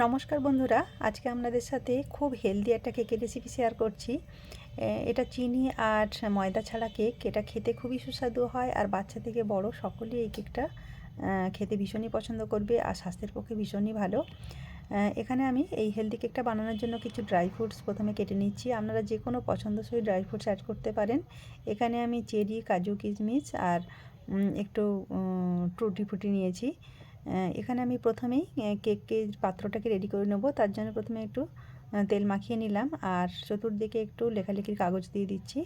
নমস্কার বন্ধুরা, আজকে আপনাদের সাথে খুব হেলদি একটা কেকের রেসিপি শেয়ার করছি। এটা চিনি আর ময়দা ছাড়া কেক এটা খেতে খুবই সুস্বাদু হয় আর বাচ্চা থেকে বড় সকলেই এই কেকটা খেতে ভীষণই পছন্দ করবে আর স্বাস্থ্যের পক্ষে ভীষণই ভালো। এখানে আমি এই হেলদি কেকটা বানানোর জন্য কিছু ড্রাই ফ্রুটস প্রথমে কেটে নিচ্ছি। আপনারা যে কোনো পছন্দসই ড্রাই ফ্রুটস অ্যাড করতে পারেন। এখানে আমি চেরি, কাজু, কিশমিশ আর একটু টুটি ফুটি নিয়েছি। এখানে আমি প্রথমেই কেকের পাত্রটাকে রেডি করে নেব। তার জন্য প্রথমে একটু তেল মাখিয়ে নিলাম আর চতুর্দিকে একটু লেখালেখির কাগজ দিয়ে দিচ্ছি।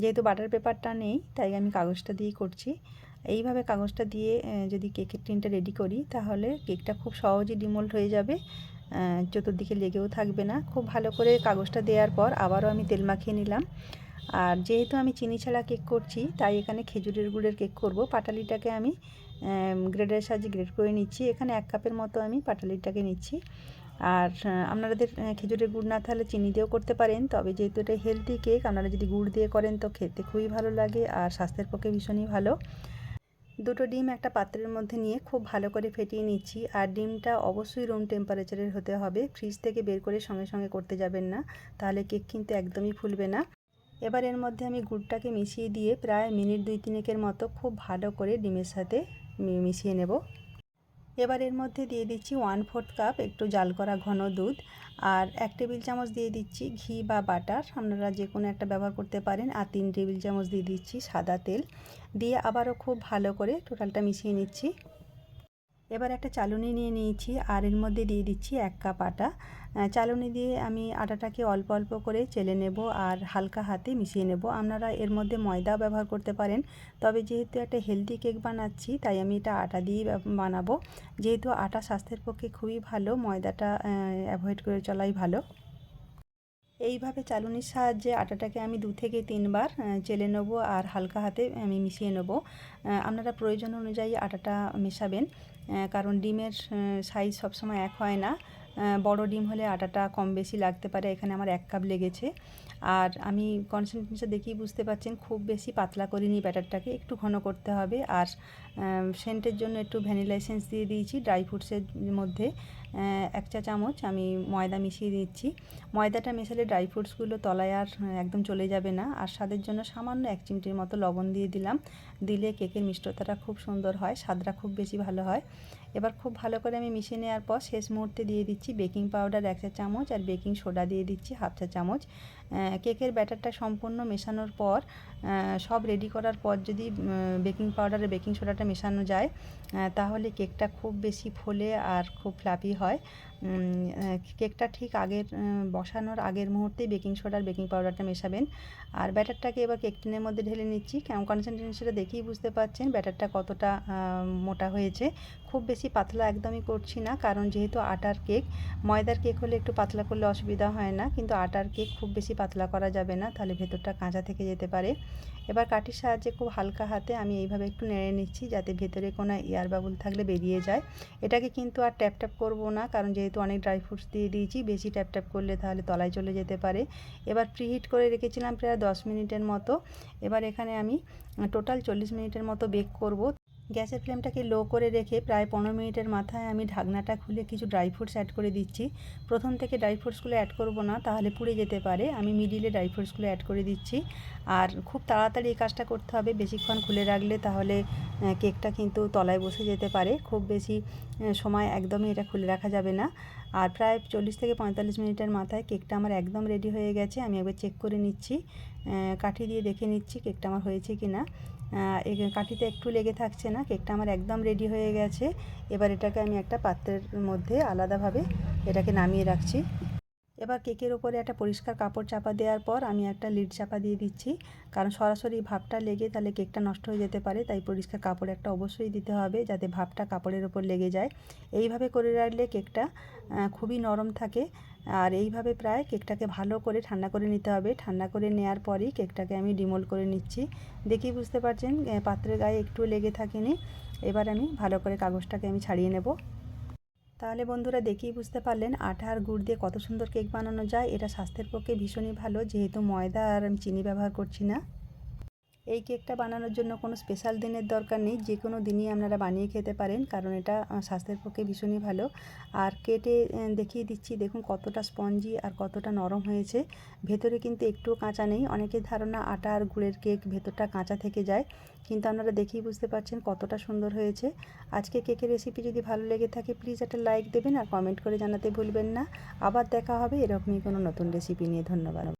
যেহেতু বাটার পেপারটা নেই, তাই আমি কাগজটা দিয়েই করছি। এইভাবে কাগজটা দিয়ে যদি কেকের টিনটা রেডি করি, তাহলে কেকটা খুব সহজেই ডিমোল্ড হয়ে যাবে। চতুর্দিকে লেগেও থাকবে না। খুব ভালো করে কাগজটা দেওয়ার পর আবারও আমি তেল মাখিয়ে নিলাম। আর যেহেতু আমি চিনি ছাড়া কেক করছি, তাই এখানে খেজুরের গুড়ের কেক করব। পাটালিটাকে আমি গ্রেডের সাহায্যে গ্রেড করে নিচ্ছি। এখানে এক কাপের মতো আমি পাটালিটাকে নিচ্ছি। আর আপনাদের খেজুরের গুড় না থাকলে চিনি দিয়েও করতে পারেন, তবে যেহেতু এটা হেলদি কেক আপনারা যদি গুড় দিয়ে করেন তো খেতে খুবই ভালো লাগে আর স্বাস্থ্যের পক্ষে ভীষণই ভালো। দুটো ডিম একটা পাত্রের মধ্যে নিয়ে খুব ভালো করে ফেটিয়ে নিচ্ছি। আর ডিমটা অবশ্যই রুম টেম্পারেচারের হতে হবে। ফ্রিজ থেকে বের করে সঙ্গে সঙ্গে করতে যাবেন না, তাহলে কেক কিন্তু একদমই ফুলবে না। এবার এর মধ্যে আমি গুড়টাকে মিশিয়ে দিয়ে প্রায় মিনিট দুই তিনেকের মতো খুব ভালো করে ডিমের সাথে মিশিয়ে নেব। এবার এর মধ্যে দিয়ে দিচ্ছি ওয়ান ফোর্থ কাপ একটু জাল করা ঘন দুধ আর এক টেবিল চামচ দিয়ে দিচ্ছি ঘি বা বাটার। আপনারা যে কোনো একটা ব্যবহার করতে পারেন। আর তিন টেবিল চামচ দিয়ে দিচ্ছি সাদা তেল। দিয়ে আবারও খুব ভালো করে টোটালটা মিশিয়ে নিচ্ছি। এবার একটা চালুনি নিয়ে নিয়েছি আর এর মধ্যে দিয়ে দিচ্ছি এক কাপ আটা। চালুনি দিয়ে আমি আটাটাকে অল্প অল্প করে চেলে নেব আর হালকা হাতে মিশিয়ে নেব। আপনারা এর মধ্যে ময়দা ব্যবহার করতে পারেন। তবে যেহেতু একটা হেলদি কেক বানাচ্ছি, তাই আমি এটা আটা দিয়ে বানাবো। যেহেতু আটা স্বাস্থ্যের পক্ষে খুবই ভালো, ময়দাটা অ্যাভয়েড করে চলাই ভালো। এইভাবে চালুনির সাহায্যে আটাটাকে আমি দু থেকে তিনবার চেলে নেব আর হালকা হাতে আমি মিশিয়ে নেব। আপনারা প্রয়োজন অনুযায়ী আটাটা মেশাবেন কারণ ডিমের সাইজ সবসময় এক হয় না। বড় ডিম হলে আটাটা কম বেশি লাগতে পারে, এখানে আমার এক কাপ লেগেছে। আর আমি কনসিস্টেন্সি দেখেই বুঝতে পারছেন, খুব বেশি পাতলা করিনি ব্যাটারটাকে, একটু ঘন করতে হবে। আর সেন্টের জন্য একটু ভ্যানিলা এসেন্স দিয়ে দিয়েছি, ড্রাই ফ্রুটসের মধ্যে এক চা চামচ আমি ময়দা মিশিয়ে দিচ্ছি। ময়দাটা মেশালে ড্রাই ফ্রুটসগুলো তলায় আর একদম চলে যাবে না। আর স্বাদের জন্য সামান্য এক চিমটির মতো লবণ দিয়ে দিলাম। দিলে কেকের মিষ্টতাটা খুব সুন্দর হয়, স্বাদটা খুব বেশি ভালো হয়। এবার খুব ভালো করে আমি মিশিয়ে নেওয়ার পর শেষ মুহূর্তে দিয়ে দিচ্ছি বেকিং পাউডার এক চা চামচ আর বেকিং সোডা দিয়ে দিচ্ছি হাফ চা চামচ। কেকের ব্যাটারটা সম্পূর্ণ মেশানোর পর সব রেডি করার পর যদি বেকিং পাউডার বেকিং সোডাটা মেশানো যায় তাহলে কেকটা খুব বেশি ফোলে আর খুব ফ্লাপি হয়। কেকটা ঠিক আগের বসানোর আগের মুহূর্তেই বেকিং সোডার বেকিং পাউডারটা মেশাবেন। আর ব্যাটারটাকে এবার কেক টিনের মধ্যে ঢেলে নিচ্ছি। কেমন কনসেন্ট্রেশনটা দেখেই বুঝতে পারছেন ব্যাটারটা কতটা মোটা হয়েছে। খুব বেশি পাতলা একদমই করছি না, কারণ যেহেতু আটার কেক ময়দার কেক হলে একটু পাতলা করলে অসুবিধা হয় না, কিন্তু আটার কেক খুব বেশি পাতলা করা যাবে না, তাহলে ভেতরটা কাঁচা থেকে যেতে পারে। এবার কাঠির সাহায্যে খুব হালকা হাতে আমি এইভাবে একটু নেড়ে নিচ্ছি যাতে ভেতরে কোনো এয়ার বাবুল থাকলে বেরিয়ে যায়। এটাকে কিন্তু আর ট্যাপ ট্যাপ করব না, কারণ যেহেতু অনেক ড্রাই ফ্রুটস দিয়ে দিয়েছি, বেশি ট্যাপ ট্যাপ করলে তাহলে তলায় চলে যেতে পারে। এবার প্রিহিট করে রেখেছিলাম প্রায় দশ মিনিটের মতো। এবার এখানে আমি টোটাল চল্লিশ মিনিটের মতো বেক করব। গ্যাসের ফ্লেমটাকে লো করে রেখে প্রায় পনেরো মিনিটের মাথায় আমি ঢাকনাটা খুলে কিছু ড্রাই ফ্রুটস অ্যাড করে দিচ্ছি। প্রথম থেকে ড্রাই ফ্রুটসগুলো অ্যাড করব না, তাহলে পুড়ে যেতে পারে। আমি মিডিলে ড্রাই ফ্রুটসগুলো অ্যাড করে দিচ্ছি। আর খুব তাড়াতাড়ি এই কাজটা করতে হবে, বেশিক্ষণ খুলে রাখলে তাহলে কেকটা কিন্তু তলায় বসে যেতে পারে। খুব বেশি সময় একদমই এটা খুলে রাখা যাবে না। আর প্রায় চল্লিশ থেকে পঁয়তাল্লিশ মিনিটের মাথায় কেকটা আমার একদম রেডি হয়ে গেছে। আমি একবার চেক করে নিচ্ছি কাঠি দিয়ে দেখে নিচ্ছি কেকটা আমার হয়েছে কি না কাঠিতে একটু লেগে থাকছে না, কেকটা আমার একদম রেডি হয়ে গেছে। এবার এটাকে আমি একটা পাত্রের মধ্যে আলাদাভাবে এটাকে নামিয়ে রাখছি। এবার কেকের ওপরে একটা পরিষ্কার কাপড় চাপা দেওয়ার পর আমি একটা লিড চাপা দিয়ে দিচ্ছি। কারণ সরাসরি ভাপটা লেগে তাহলে কেকটা নষ্ট হয়ে যেতে পারে, তাই পরিষ্কার কাপড় একটা অবশ্যই দিতে হবে যাতে ভাপটা কাপড়ের ওপর লেগে যায়। এইভাবে করে রাখলে কেকটা খুবই নরম থাকে আর এইভাবে প্রায় কেকটাকে ভালো করে ঠান্ডা করে নিতে হবে। ঠান্ডা করে নেওয়ার পরই কেকটাকে আমি ডিমোল্ড করে নিচ্ছি। দেখি বুঝতে পারছেন পাত্রের গায়ে একটু লেগে থাকেনি। এবার আমি ভালো করে কাগজটাকে আমি ছাড়িয়ে নেব। তাহলে বন্ধুরা দেখেই বুঝতে পারলেন আটা আর গুড় দিয়ে কত সুন্দর কেক বানানো যায়। এটা স্বাস্থ্যের পক্ষে ভীষণই ভালো, যেহেতু ময়দা আর চিনি ব্যবহার করছি না। এই কেকটা বানানোর জন্য কোনো স্পেশাল দিনের দরকার নেই যে কোনো দিনই আপনারা বানিয়ে খেতে পারেন, কারণ এটা স্বাস্থ্যের পক্ষে ভীষণই ভালো। আর কেটে দেখিয়ে দিচ্ছি, দেখুন কতটা স্পঞ্জি আর কতটা নরম হয়েছে। ভেতরে কিন্তু একটুও কাঁচা নেই। অনেকের ধারণা আটা আর গুড়ের কেক ভেতরটা কাঁচা থেকে যায়, কিন্তু আপনারা দেখেই বুঝতে পারছেন কতটা সুন্দর হয়েছে। আজকে কেকের রেসিপি যদি ভালো লেগে থাকে প্লিজ একটা লাইক দেবেন আর কমেন্ট করে জানাতে ভুলবেন না। আবার দেখা হবে এরকমই কোনো নতুন রেসিপি নিয়ে। ধন্যবাদ।